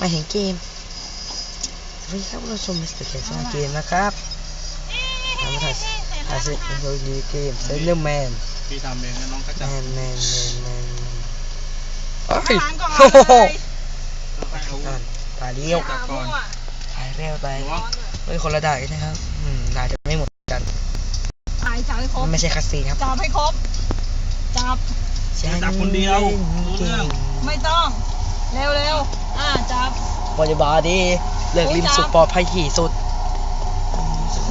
มาเห็นเกมสวัสดีครับเราชมมิสเตอร์แคสเกมนะครับทำถ่ายถ่าเสร็จเราดูเกมเซนเดอร์แมนพี่ทำเองนะน้องก็แมจับนแมนแมนแมนเอ้ยโอ้โหตายเลี้ยวตายเร็วตายเฮ้ยคนละด่านนะครับอืมด่านจะไม่เหมือนกันถ่ายจับให้ครบไม่ใช่คัสซีนครับจับให้ครบจับจับคนเดียวรู้เรื่องไม่ต้อง เร็วเร็วๆอ่าจับบริบาดีเลือกริมสุดปลอดภัยที่สุด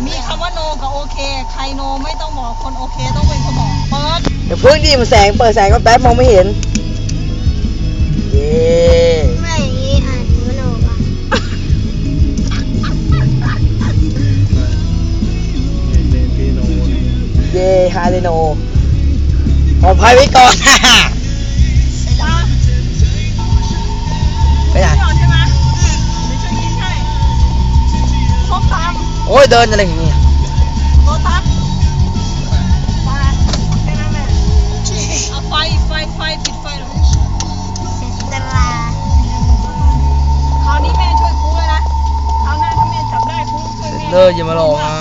มีคำว่าโนกับโอเค ใครโนไม่ต้องบอกคนโอเคต้องเป็นคนบอกเปิดเดี๋ยวเพิ่งดีมันแสงเปิดแสงก็แป๊บมองไม่เห็น เย้ไม่อ่านมโนบ้างพี่โนเย้ฮาเลโนปลอดภัยไว้ก่อน โอ้ยเดินอะไรอย่างเงี้ยโลตัสไปแค่นั้นแหละเอาไฟไฟไฟปิดไฟเลยเซนตราคราวนี้แม่ช่วยครูเลยนะคราวหน้าถ้าแม่จับได้ครูช่วยแม่เดินอย่ามาหลอกนะ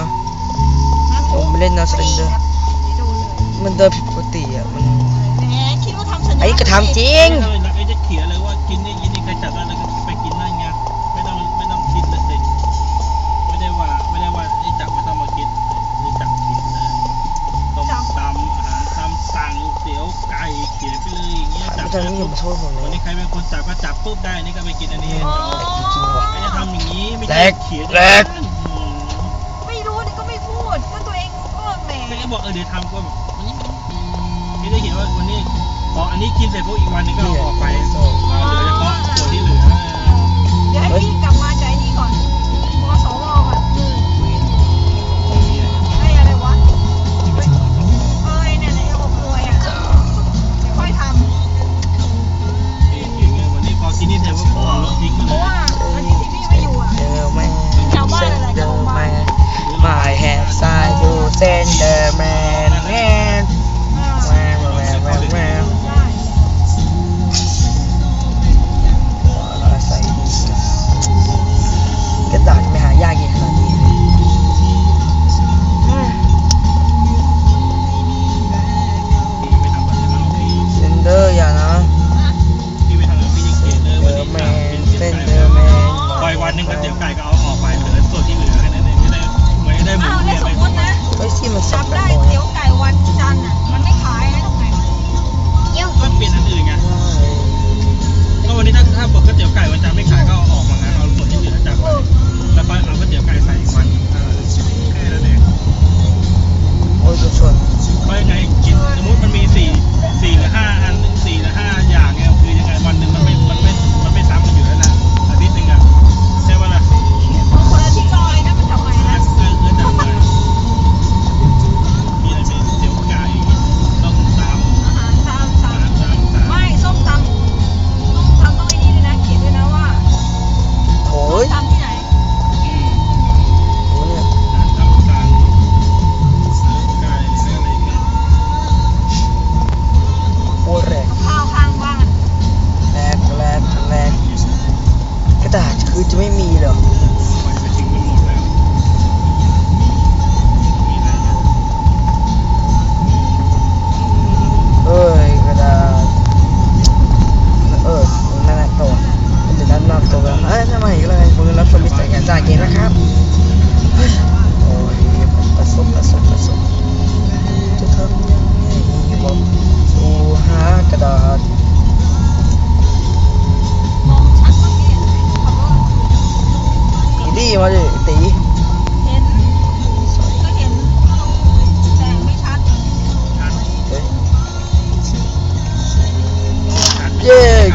นะคผรูมไม่เล่นนะสฟเลรีนเดอร์ครับไม่โดนเลยมันเดินผิดปกติอะมันแหมคิดว่าทำสัญญาไอ้กระทำจริงเลยนะไอ้จะเขียนเลยว่ากินนี่กินนี่ อย่างเงี้ยจับไม่ต้องอย่ามาโทษผมเลวันยนี้ใครเป็นคนจับก็จับปุ๊บได้ นี่ก็ไปกินอันนี้อ๋อจริงว่ะไม่จะทำอย่างนี้ไม่แรใช่กเขียนแรกอืมไม่รู้นี่ก็ไม่พูดก็ตัวเองก็แหมไม่ได้บอกเออเดี๋ยวทำก็แบบวันนี้ไม่ได้เขียนว่าวันนี้พออันนี้กินเสร็จปุ๊บอีกวันนึงก็เอาออกไปเอาเหลือเฉพาะส่วนที่เหลือเดี๋ยวให้พี่กลับมา กระดาษไม่หายากอย่างขนาดนี้อืมพี่ไม่ทำแบบนั้นพี่เซนเดอร์อย่านะพี่ไม่ทำแบบพี่ยังเขียนเลยวันเดอนี้ร์มนกินเซเตี๋ยวนไก่เดอร์แมนปล่อยวันหนึ่งก็เตี๋ยวไก่ก็เอาออกไปเหลือส่วนที่เหลือแค่นั้นเองไม่ได้ไม่ได้หมุอ้านเวีแล้ยวนสไปมมตินะเฮ้ยที่มันสับได้หมเตี๋ยวไก่วันจันทร์อะ มันไม่ขายให้ทำไงเยี่ยวก็เปลี่ยนอันอื่นไงก็วันนี้ถ้าถ้าบอกก๋วยเตี๋ยวไก่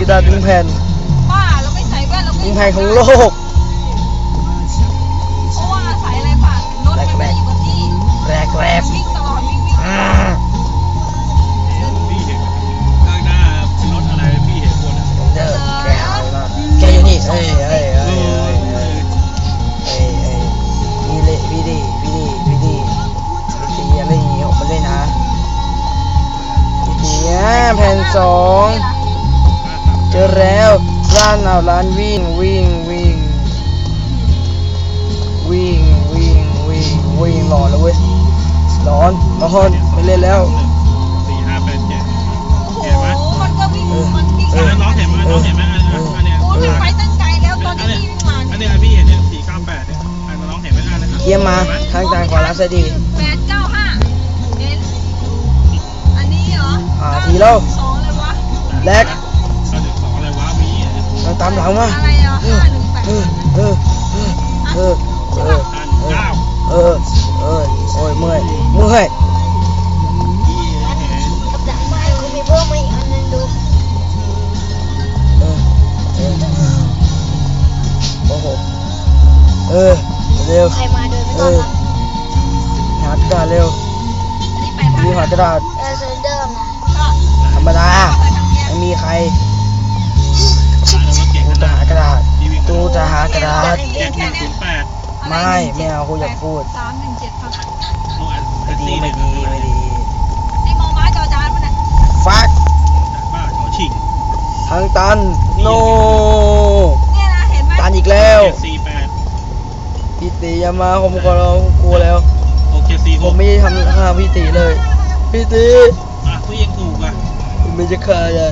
กระดาษดึงแผ่นบ้าเราไม่ใส่แว่นเราไม่ดึงแผ่นของโลก เพราะว่าใส่อะไรป่ะรถมันไม่อยู่กับที่แรกแรกวิ่งตลอดวิ่งวิ่งอ่าพี่เห็นข้างหน้ารถอะไรพี่เห็นหมดอะเด้อแกอะไรบ้างแกอยู่นี่เอ้ยเอ้ยเอ้ยเอ้ยเอ้ยเอ้ยเอ้ยวีเล่วีดีวีดีวีดีวีดีอะไรอย่างเงี้ยออกมาเลยนะวีดีอะแผ่นสอง เจอแล้วลานเอาร้านวิ่งวิ่งวิ่งวิ่งวิ่งวิ่งวิ่งรอแล้วเว้ยร้อนร้อนไม่เล่นแล้ว สี่ห้าแปดเจ็ดโอ้โหเห็นไหมมันก็วิ่งเออมันวิ่งเออันอนั้นน้องเห็นไหมน้องเห็นไหมอันนี้อันเนี้ยโอ้ยมันไปตั้งไกลแล้วตอนอันนี้เนี้ยวิ่งมาอันเนี้ยพี่เห็นเนี่ยสี่เก้าแปดเนี่ยอันนั้นน้องเห็นไหมอันนั้นเยี่ยมมาทางการขวารับสดีแปดเก้าห้าเห็นอันนี้เหรออ่าทีแล้วสองเลยวะแลก เราตามหลังมาอะไรอะเออห้าหนึ่งแปดเออเออเออเอออันเก้าเออเออโอ้ยเมื่อยเมื่อยที่เห็นกับดักไม้คุณมีเพิ่มมาอีกอันนึงดูเออเออโอ้โหเออเร็วใครมาเดินไม่เอต้อนอรับหากระดาษเร็วอันนี้แปดห้ามีหากระดาษเออเซนเดิมนะธรรมดาไปทางเนี้ยไม่มีใครรถเก่งกูขจะนาหาดกระดาษที่วิ่งกูจะหากระดาษ เจ็ดหนึ่งศูนย์แปดไม่ไม่เอากูอยากพูด สามหนึ่งเจ็ดครับนู่นอันไม่ดีสี่ไม่ดีไม่ดี ไอ้มอม้าจอจานมันอะฟักบ้าเขาฉิงทางตัน โน เนี่ยนะเห็นไหมตันอีกแล้วเจ็ดสี่แปดพี่ตีอย่ามาผมก็ร้องกลัวแล้วโอเคสี่ผหมกไม่ได้ทำฆ่าพี่ตีเลย พี่ตีอะผู้ยังถูกอะผมไม่จะฆ่าเลย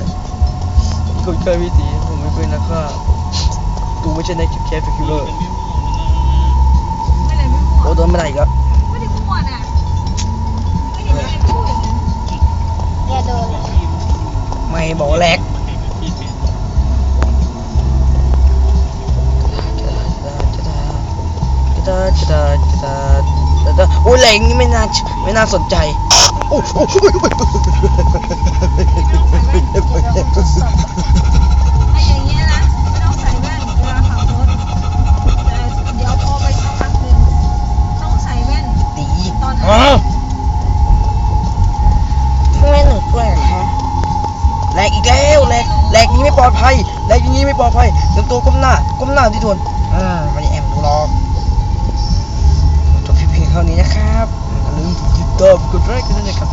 คนฆ่าพี่ตีผมไม่เป็นนักฆ่า กูไม่ใช่นักแคสฟิคิลเลอร์ไม่เลยไม่มั่วโอ้โดนไม่ได้อีกแล้วไม่ได้มั่วน่ะไม่เห็นเป็นพูดอย่างนั้นแกโดนเลยไม่บอกว่าแลกจะจะจะจะจะจะโอ้ยแรงนี่ไม่น่าไม่น่าสนใจโอ้โห ลกนี้ไม่ปลอดภัยแลกอย่างนี้ไม่ปลอดภัยเดินตัวก้มหน้าก้มหน้าที่ทวนอ่าไม่แอมดูหรอกจบเพียงเท่านี้นะครับอย่าลืมติดตามกดไลค์กันด้วยนะครับ